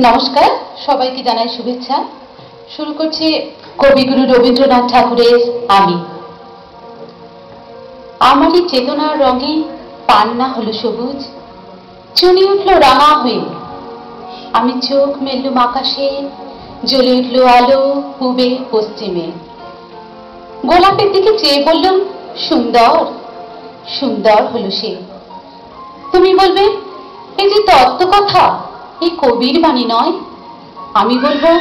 নমস্কার, সবাইকে জানাই শুভেচ্ছা। শুরু করছি কবিগুরু রবীন্দ্রনাথ ঠাকুরের আমি। আমারই চেতনার রঙে পান্না হলো সবুজ, চুনি উঠল রাঙা হয়ে। আমি চোখ মেললুম আকাশে, জ্বলে উঠল আলো পূবে পশ্চিমে। গোলাপের দিকে চেয়ে বললুম, সুন্দর সুন্দর হলো সে। তুমি বলবে, এই যে তত্ত্ব কথা এই কবির বাণী নয়। আমি বলব,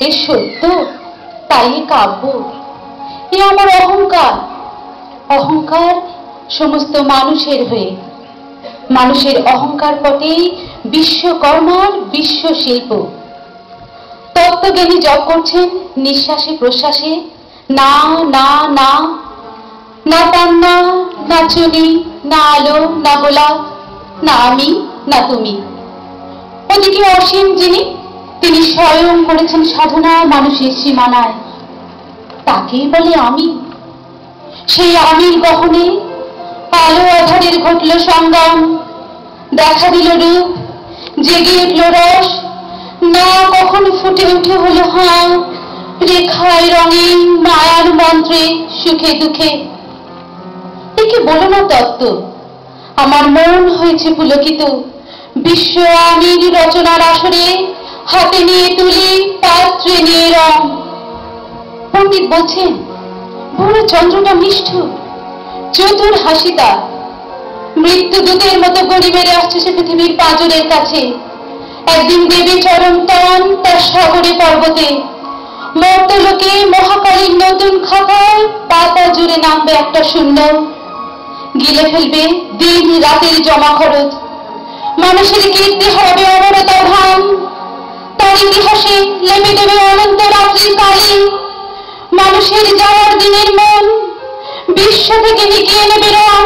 এ সত্য, তাই এ কাব্য। এ আমার অহংকার। অহংকার সমস্ত মানুষের হয়ে। মানুষের অহংকার পটেই বিশ্বকর্মার বিশ্ব শিল্প তত্ত্বজ্ঞানী জপ করছেন নিঃশ্বাসে প্রশ্বাসে। না না না। না পান্না না চুনি, না আলো, না গোলাপ। না আমি, না তুমি। ওদিকে অসীম যিনি, তিনি স্বয়ং করেছেন সাধনা মানুষের সীমানায়। তাকেই বলে আমি। সেই আমির গহনে আলো আধারের ঘটল সংগ্রাম দেখা দিল রূপ, জেগে উঠল রস। না কখন ফুটে উঠে হলো হাঁ রেখায় রঙে মায়ার মন্ত্রে সুখে দুঃখে। একে বলো না তত্ত্ব, আমার মন হয়েছে পুলকিত। বিশ্ব আমির রচনার আসরে হাতে নিয়ে তুলি পাত্রে নিয়ে রং। পণ্ডিত বলছেন, বড় চন্দ্রটা নিষ্ঠুর, চতুর হাসিতা মৃত্যু দূতের মতো গড়ি মেরে আসছে সে পৃথিবীর পাঁজরের কাছে। একদিন দেবে চরম টান তার সাগরে পর্বতে। মর্তলোকে মহাকালীর নতুন খাতায় পাতা জুড়ে নামবে একটা শূন্য। গিলে ফেলবে দিন রাতের জমা খরচ। মানুষের কীর্তি হবে অবরতা ধান তার ইতিহাসে লেপে দেবে অনন্ত রাত্রির কালী। মানুষের যাওয়ার দিনের মন বিশ্ব থেকে নিকিয়ে নেবে রং।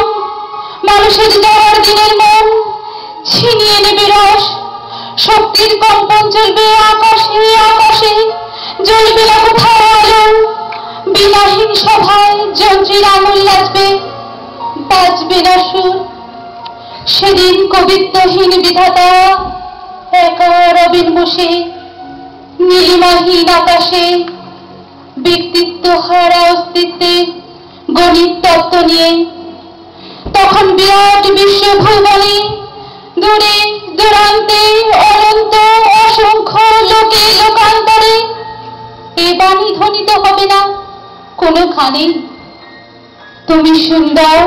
মানুষের যাওয়ার দিনের মন ছিনিয়ে নেবে রস। শক্তির কম্পন চলবে আকাশে আকাশে। জ্বলবে না কোথাও আলো। বিনাহীন সভায় যন্ত্রীর আঙুল নাচবে বাজবে না সুর। সেদিন কবিত্বহীন বিধাতা, একা রবিন বসে নীলিমাহীন আকাশে ব্যক্তিত্ব হারা অস্তিত্বে গণিত তত্ত্ব নিয়ে। তখন বিরাট বিশ্ব ভুবনে দূরে, দূরান্তে অনন্ত অসংখ্য লোকে লোকান্তরে, এ বাণী ধ্বনিত হবে না কোনোখানে। তুমি সুন্দর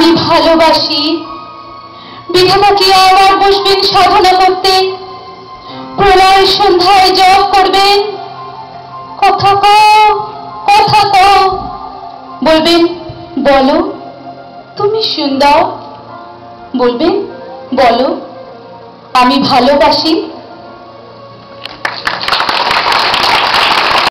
আমি ভালোবাসি। বিধাতা কি আবার বসবেন সাধনা করতে। প্রলয় সন্ধ্যায় জপ করবেন। কথা কও কথা কও। বলবেন, বলো, তুমি সুন্দর বলবেন, বলো, আমি ভালোবাসি।